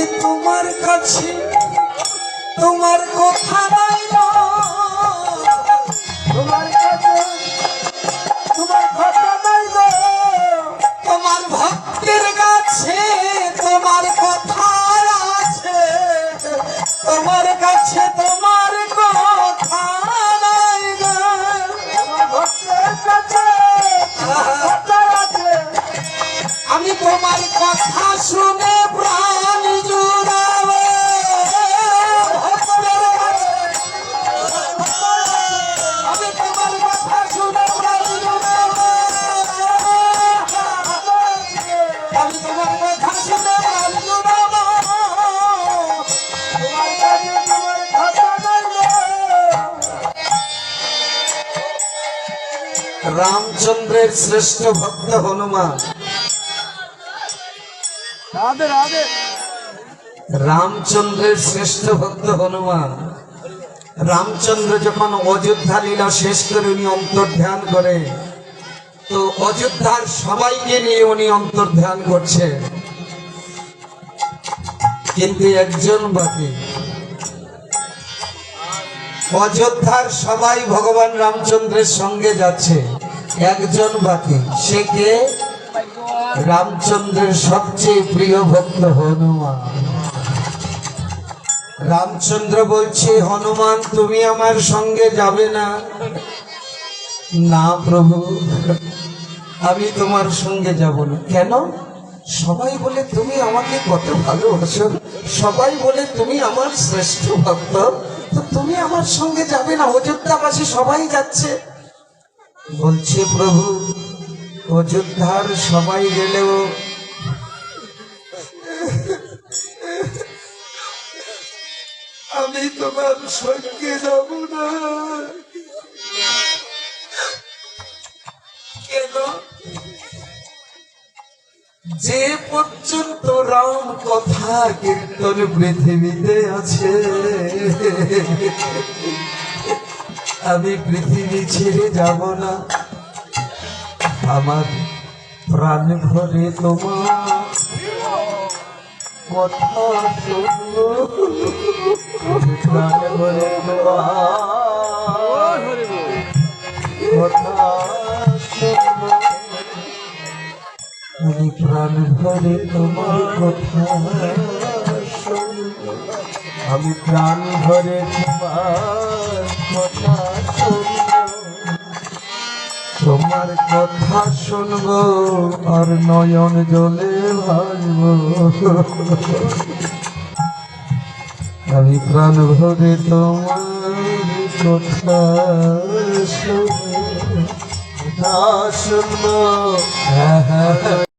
কাছে, তোমার কথা নাই তোমার কাছে, তোমার কথা নাই তোমার ভক্তের কাছে, তোমার কথা আছে। তোমার কাছে তোমার কথা নাই আমি তোমার কথা শুনে রামচন্দ্রের শ্রেষ্ঠ ভক্ত হনুমান। রাধে রাধে। রামচন্দ্রের শ্রেষ্ঠ ভক্ত হনুমান। রামচন্দ্র যখন অযোধ্যা লীলা শেষ করে উনি অন্তর্ধ্যান করে তো অযোধ্যার সবাইকে নিয়ে উনি অন্তর্ধ্যান করছে কিন্তু একজন বাকি। অযোধ্যার সবাই ভগবান রামচন্দ্রের সঙ্গে যাচ্ছে। একজন বাকি, সে কে? রামচন্দ্রের সবচেয়ে প্রিয় ভক্ত হনুমান। রামচন্দ্র বলছে, হনুমান, তুমি আমার সঙ্গে যাবে না। না প্রভু, আমি তোমার সঙ্গে যাব না। কেন? সবাই বলে তুমি আমাকে কত ভালোবাসো। সবাই বলে তুমি আমার শ্রেষ্ঠ ভক্ত। তো তুমি আমার সঙ্গে যাবে না অযোধ্যাবাসী সবাই যাচ্ছে। বলছে প্রভু অযোধ্যার সবাই গেলেও আমি তোমার সঙ্গে যাব না। কেন? যে পর্যন্ত রাম কথা কীর্তন পৃথিবীতে আছে আমি পৃথিবী ছেড়ে যাব না। আমার প্রাণ ভরে তোমার কথা শুনব প্রাণ ভরে তোমার কথা আমি প্রাণ ভরে তোমার কথা আমি প্রাণ ভরে তোমার তোমার কথা শুনব আর নয়ন জলে ভাসবো। আমি প্রাণ ভরে তোমার কথা শুনব। না শুনব